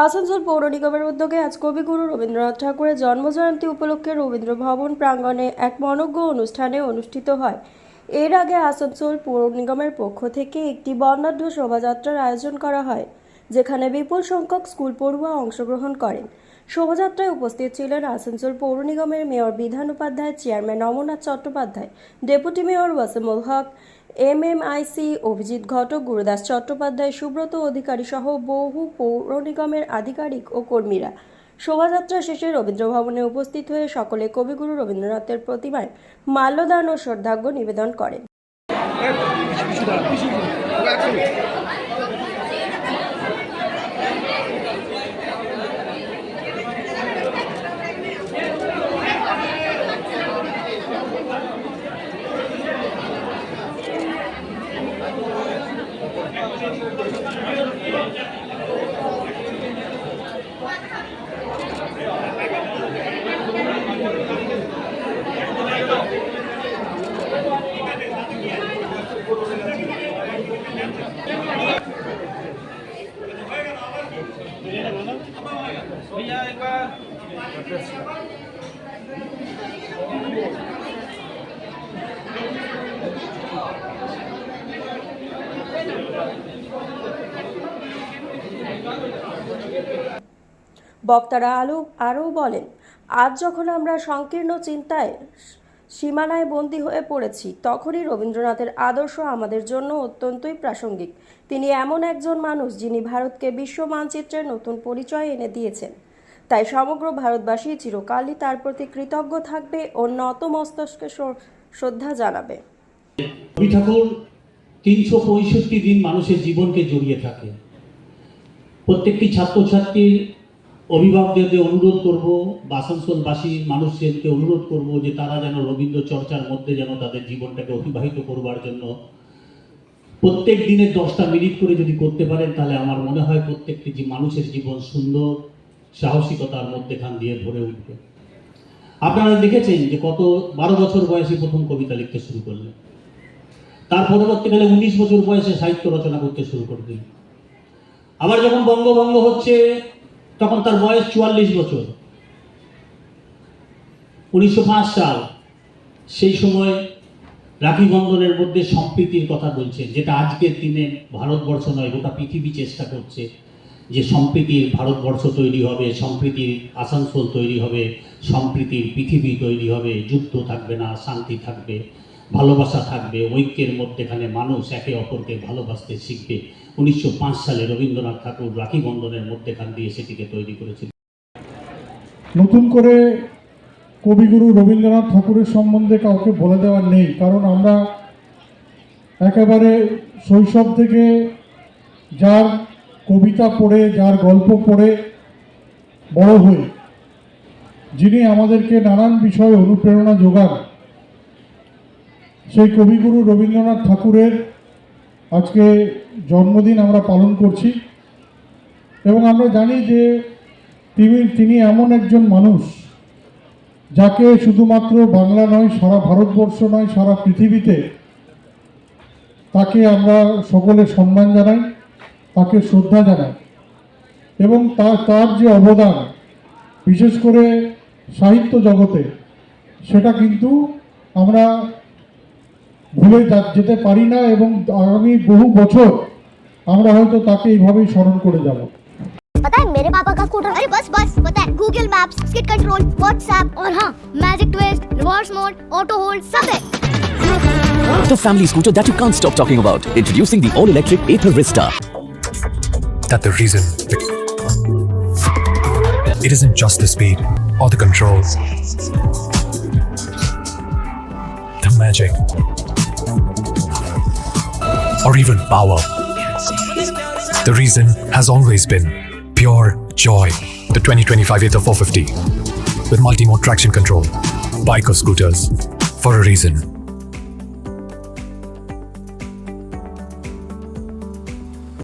আসানসোল পৌর নিগমের উদ্যোগে আজ কবিগুরু রবীন্দ্রনাথ ঠাকুরের জন্মজয়ন্তী উপলক্ষে রবীন্দ্র ভবন প্রাঙ্গণে এক মনজ্ঞ অনুষ্ঠানে অনুষ্ঠিত হয়। এর আগে আসানসোল পৌর নিগমের পক্ষ থেকে একটি বর্ণাঢ্য শোভাযাত্রার আয়োজন করা হয়, যেখানে বিপুল সংখ্যক স্কুল পড়ুয়া অংশগ্রহণ করেন। শোভাযাত্রায় উপস্থিত ছিলেন আসানসোল পৌর নিগমের mayor Bidhan Upadhyay, chairman Amarnath Chattopadhyay, deputy mayor Wasimul Haque MMIC Abhijit Ghatak, Gurudas Chattopadhyay, Subrata Adhikari সহ বহু পৌর নিগমের আধিকারিক ও কর্মীরা শোভাযাত্রা শেষে রবীন্দ্র ভবনে উপস্থিত হয়ে সকলে কবিগুরু রবীন্দ্রনাথের প্রতিমায় মাল্যদান ও শ্রদ্ধার্ঘ্য নিবেদন করেন। বক্তারা আলো আরও বলেন, আজ যখন আমরা সংকীর্ণ চিন্তায় সীমানায় বন্দী হয়ে পড়েছি, তখনই রবীন্দ্রনাথের আদর্শ আমাদের জন্য অত্যন্তই প্রাসঙ্গিক। তিনি এমন একজন মানুষ যিনি ভারতকে বিশ্ব মানচিত্রের নতুন পরিচয় এনে দিয়েছেন। তাই সমগ্র ভারতবাসী চিরকালই তার প্রতি কৃতজ্ঞ থাকবে ও নত মস্তকে শ্রদ্ধা জানাবে। রবি ঠাকুর, তিনশো পঁয়ষট্টি দিন মানুষের জীবনকে জড়িয়ে থাকে। প্রত্যেকটি ছাত্রছাত্রীর অভিভাবকদেরকে অনুরোধ করব বা মানুষজনকে অনুরোধ করব যে তারা যেন রবীন্দ্র চর্চার মধ্যে যেন তাদের জীবনটাকে অতিবাহিত করবার জন্য। প্রত্যেক দিনের দশটা মিনিট করে যদি করতে পারেন, তাহলে আমার মনে হয় প্রত্যেকটি যে মানুষের জীবন সুন্দর। সাহসিকতার মধ্যেখান দিয়ে ভরে উঠবে। আপনারা দেখেছেন যে কত বারো বছর বয়সে প্রথম কবিতা লিখতে শুরু করলেন। তার পরবর্তীকালে উনিশ বছর বয়সে সাহিত্য রচনা করতে শুরু করে দিল আবার যখন বঙ্গভঙ্গ হচ্ছে, তখন তার বয়স চুয়াল্লিশ বছর। উনিশশো পাঁচ সাল, সেই সময় রাখি বন্ধনের মধ্যে সম্প্রীতির কথা বলছেন যেটা আজকের দিনে ভারতবর্ষ নয়, গোটা পৃথিবী চেষ্টা করছে। যে সম্প্রীতির ভারতবর্ষ তৈরি হবে, সম্প্রীতির আসানসোল তৈরি হবে, সম্প্রীতির পৃথিবী তৈরি হবে যুদ্ধ থাকবে না, শান্তি থাকবে, ভালোবাসা থাকবে, ঐক্যের মধ্যেখানে মানুষ একে অপরকে ভালোবাসতে শিখবে। উনিশশো পাঁচ সালে রবীন্দ্রনাথ ঠাকুর রাখি বন্ধনের মধ্যেখান দিয়ে সেটিকে তৈরি করেছিলেন। নতুন করে কবিগুরু রবীন্দ্রনাথ ঠাকুরের সম্বন্ধে কাউকে বলে দেওয়ার নেই, কারণ আমরা একেবারে শৈশব থেকে যার কবিতা পড়ে, যার গল্প পড়ে বড় হই। যিনি আমাদেরকে নানান বিষয়ে অনুপ্রেরণা যোগান, সেই কবিগুরু রবীন্দ্রনাথ ঠাকুরের আজকে জন্মদিন আমরা পালন করছি। এবং আমরা জানি যে তিনি তিনি এমন একজন মানুষ যাকে শুধুমাত্র বাংলা নয়, সারা ভারতবর্ষ নয়, সারা পৃথিবীতে তাকে আমরা সকলে সম্মান জানাই। তাকে শ্রদ্ধা জানাই এবং তার তার যে অবদান বিশেষ করে সাহিত্য জগতে সেটা কিন্তু আমরা ভুলে যা- যেতে পারি না এবং আগামী বহু বছর আমরা হয়তো তাকে এইভাবেই স্মরণ করে যাব पता है मेरे पापा का स्कूटर अरे बस बस पता है Google Maps skit control WhatsApp और हाँ magic twist reverse mode auto hold सब है The family scooter that you can't stop talking about. Introducing the all-electric Ather Vista. That the reason it isn't just the speed or the controls the magic. Or even power. The reason has always been pure joy. The 2025 Ather 450 with multi-mode traction control bike or scooters. For a reason